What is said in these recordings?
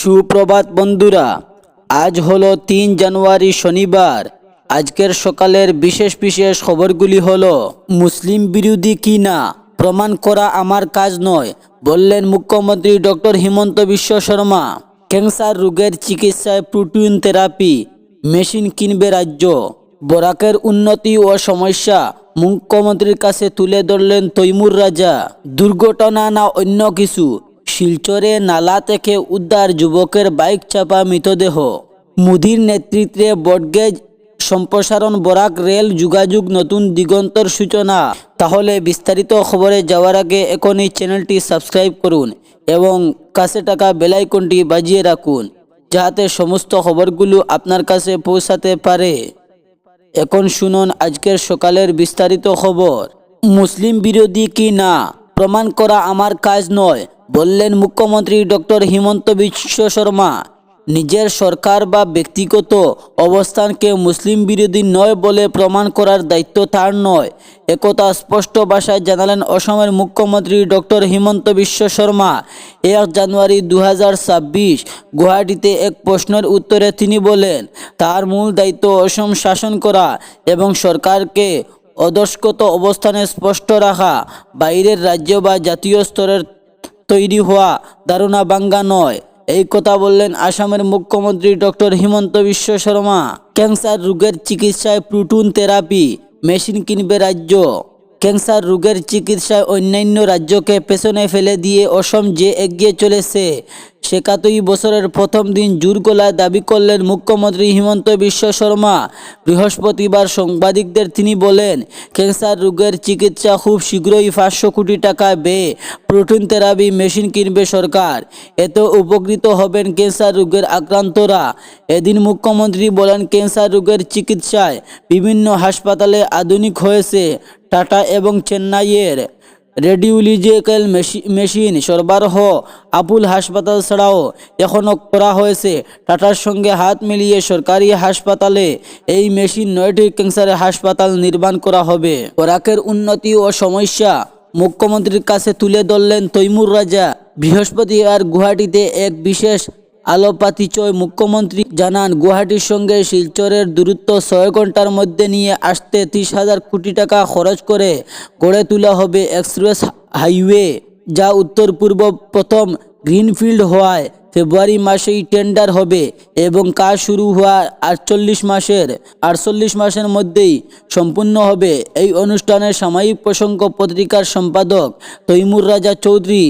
সুপ্রভাত বন্ধুরা, আজ হলো তিন জানুয়ারি শনিবার। আজকের সকালের বিশেষ বিশেষ খবরগুলি হলো, মুসলিম বিরোধী কি না? প্রমাণ করা আমার কাজ নয়, বললেন মুখ্যমন্ত্রী ডক্টর হিমন্ত বিশ্ব শর্মা। ক্যান্সার রোগের চিকিৎসায় প্রোটিন থেরাপি, মেশিন কিনবে রাজ্য। বরাকের উন্নতি ও সমস্যা মুখ্যমন্ত্রীর কাছে তুলে ধরলেন তৈমুর রাজা। দুর্ঘটনা না অন্য কিছু শিলচরে নালা থেকে উদ্ধার যুবকের বাইক চাপা মৃতদেহ। মোদির নেতৃত্বে বটগেজ সম্প্রসারণ বরাক রেল যোগাযোগ নতুন দিগন্তর সূচনা। তাহলে বিস্তারিত খবরে যাওয়ার আগে এখনই চ্যানেলটি সাবস্ক্রাইব করুন এবং কাছে টাকা বেলাইকনটি বাজিয়ে রাখুন যাতে সমস্ত খবরগুলো আপনার কাছে পৌঁছাতে পারে। এখন শুনুন আজকের সকালের বিস্তারিত খবর। মুসলিম বিরোধী কি না? প্রমাণ করা আমার কাজ নয় বললেন মুখ্যমন্ত্রী ডক্টর হিমন্ত বিশ্ব শর্মা, নিজের সরকার বা ব্যক্তিগত অবস্থানকে মুসলিম বিরোধী নয় বলে প্রমাণ করার দায়িত্ব তার নয়। একথা স্পষ্ট ভাষায় জানালেন অসমের মুখ্যমন্ত্রী ডক্টর হিমন্ত বিশ্ব শর্মা। এক জানুয়ারি দু হাজার ছাব্বিশ গুয়াহাটিতে এক প্রশ্নের উত্তরে তিনি বলেন, তার মূল দায়িত্ব অসম শাসন করা এবং সরকারকে অদস্কত অবস্থানে স্পষ্ট রাখা, বাইরের রাজ্য বা জাতীয় স্তরের তৈরি হওয়া দারুণা বাঙ্গা নয়। এই কথা বললেন আসামের মুখ্যমন্ত্রী ডক্টর হিমন্ত বিশ্ব শর্মা। ক্যান্সার রোগের চিকিৎসায় প্রোটুন থেরাপি মেশিন কিনবে রাজ্য। ক্যান্সার রোগের চিকিৎসায় অন্যান্য রাজ্যকে পেছনে ফেলে দিয়ে অসম যে এগিয়ে চলেছে সেকাতই বছরের প্রথম দিন জোর গলায় দাবি করলেন মুখ্যমন্ত্রী হিমন্ত বিশ্ব শর্মা। বৃহস্পতিবার সাংবাদিকদের তিনি বলেন, ক্যান্সার রোগের চিকিৎসা খুব শীঘ্রই পাঁচশো কোটি টাকা ব্যয়ে প্রোটিন থেরাপি মেশিন কিনবে সরকার। এতে উপকৃত হবেন ক্যান্সার রোগের আক্রান্তরা। এদিন মুখ্যমন্ত্রী বলেন, ক্যান্সার রোগের চিকিৎসায় বিভিন্ন হাসপাতালে আধুনিক হয়েছে, টাটা এবং চেন্নাইয়ের রেডিওলজিক্যাল মেশিন, সরবরাহ, আপুল হাসপাতাল ছাড়াও এখনও করা হয়েছে। টাটার সঙ্গে হাত মিলিয়ে সরকারি হাসপাতালে এই মেশিন নয়টি ক্যান্সারের হাসপাতাল নির্মাণ করা হবে। বরাকের উন্নতি ও সমস্যা মুখ্যমন্ত্রীর কাছে তুলে ধরলেন তৈমুর রাজা। বৃহস্পতিবার গুয়াহাটিতে এক বিশেষ আলোপাতিচয় মুখ্যমন্ত্রী জানান, গুয়াহাটির সঙ্গে শিলচরের দূরত্ব ছয় ঘণ্টার মধ্যে নিয়ে আসতে ত্রিশ হাজার কোটি টাকা খরচ করে গড়ে তোলা হবে এক্সপ্রেস হাইওয়ে, যা উত্তর পূর্ব প্রথম গ্রিনফিল্ড হওয়ায় ফেব্রুয়ারি মাসেই টেন্ডার হবে এবং কাজ শুরু হওয়ার আটচল্লিশ মাসের আটচল্লিশ মাসের মধ্যেই সম্পূর্ণ হবে। এই অনুষ্ঠানে সাময়িক প্রসঙ্গ পত্রিকার সম্পাদক তৈমুর রাজা চৌধুরী,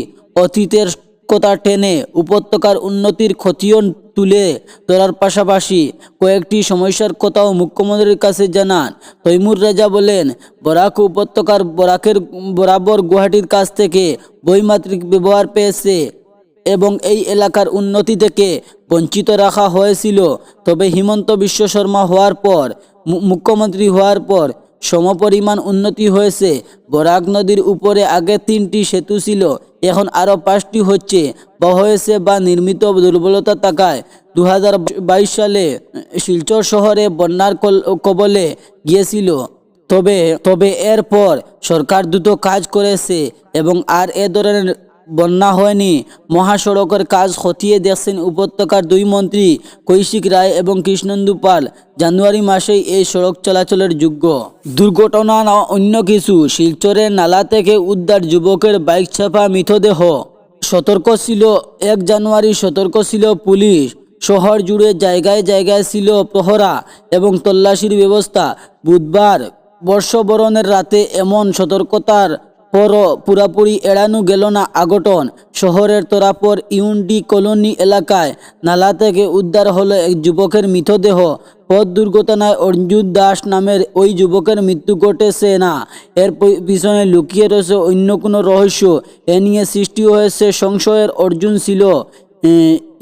অতীতের কথা টেনে উপত্যকার উন্নতির ক্ষতিও তুলে ধরার পাশাপাশি কয়েকটি সমস্যার কথাও মুখ্যমন্ত্রীর কাছে জানান। তৈমুর রাজা বলেন, বরাক উপত্যকার বরাকের বরাবর গুয়াহাটির কাছ থেকে বৈমাত্রিক ব্যবহার পেয়েছে এবং এই এলাকার উন্নতি থেকে বঞ্চিত রাখা হয়েছিল। তবে হিমন্ত বিশ্ব শর্মা হওয়ার পর মুখ্যমন্ত্রী হওয়ার পর সমপরিমাণ উন্নতি হয়েছে। বরাক নদীর উপরে আগে তিনটি সেতু ছিল, এখন আরও পাঁচটি হচ্ছে। বা হয়েছে বা নির্মিত দুর্বলতা থাকায় দু হাজার বাইশ সালে শিলচর শহরে বন্যার কবলে গিয়েছিল। তবে তবে এরপর সরকার দ্রুত কাজ করেছে এবং আর এ ধরনের বন্যা হয়নি। মহাসড়কের কাজ খতিয়ে দেখছেন উপত্যকার দুই মন্ত্রী কৈশিক রায় এবং কৃষ্ণন্দু পাল। জানুয়ারি মাসেই এই সড়ক চলাচলের যোগ্য। দুর্ঘটনা না, অন্য কিছু। শিলচরের নালা থেকে উদ্ধার যুবকের বাইক ছাপা মৃতদেহ। সতর্ক ছিল, এক জানুয়ারি সতর্ক ছিল পুলিশ। শহর জুড়ে জায়গায় জায়গায় ছিল প্রহরা এবং তল্লাশির ব্যবস্থা। বুধবার বর্ষবরণের রাতে এমন সতর্কতার পরও পুরাপুরি এড়ানো গেল না আগটন। শহরের তোরাপর ইউনডি কলোনি এলাকায় নালা থেকে উদ্ধার হলো এক যুবকের মৃতদেহ। পথ দুর্ঘটনায় অর্জুন দাস নামের ওই যুবকের মৃত্যু ঘটেছে না। এর পিছনে লুকিয়ে রয়েছে অন্য কোনো রহস্য। এ নিয়ে সৃষ্টি হয়েছে সংশয়ের অর্জুন ছিল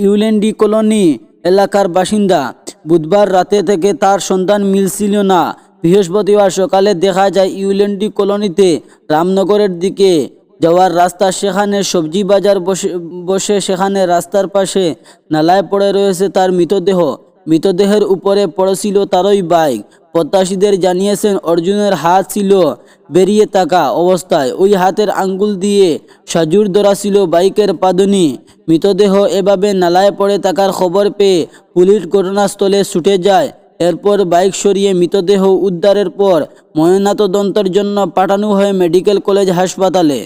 ইউলেন্ডি কলোনি এলাকার বাসিন্দা। বুধবার রাতে থেকে তার সন্তান মিলছিল না। বৃহস্পতিবার সকালে দেখা যায় ইউল্যান্ডি কলোনিতে রামনগরের দিকে যাওয়ার রাস্তা, সেখানে সবজি বাজার বসে বসে সেখানে রাস্তার পাশে নালায় পড়ে রয়েছে তার মৃতদেহ। মৃতদেহের উপরে পড়েছিল তারই বাইক। প্রত্যাশীদের জানিয়েছেন, অর্জুনের হাত ছিল বেরিয়ে থাকা অবস্থায়। ওই হাতের আঙ্গুল দিয়ে সাজুর ধরা ছিল বাইকের পাদনি। মৃতদেহ এভাবে নালায় পড়ে থাকার খবর পেয়ে পুলিশ ঘটনাস্থলে ছুটে যায়। এরপর বাইক সরিয়ে মৃতদেহ উদ্ধারের পর ময়নাতদন্তের জন্য পাঠানো হয় মেডিকেল কলেজ হাসপাতালে।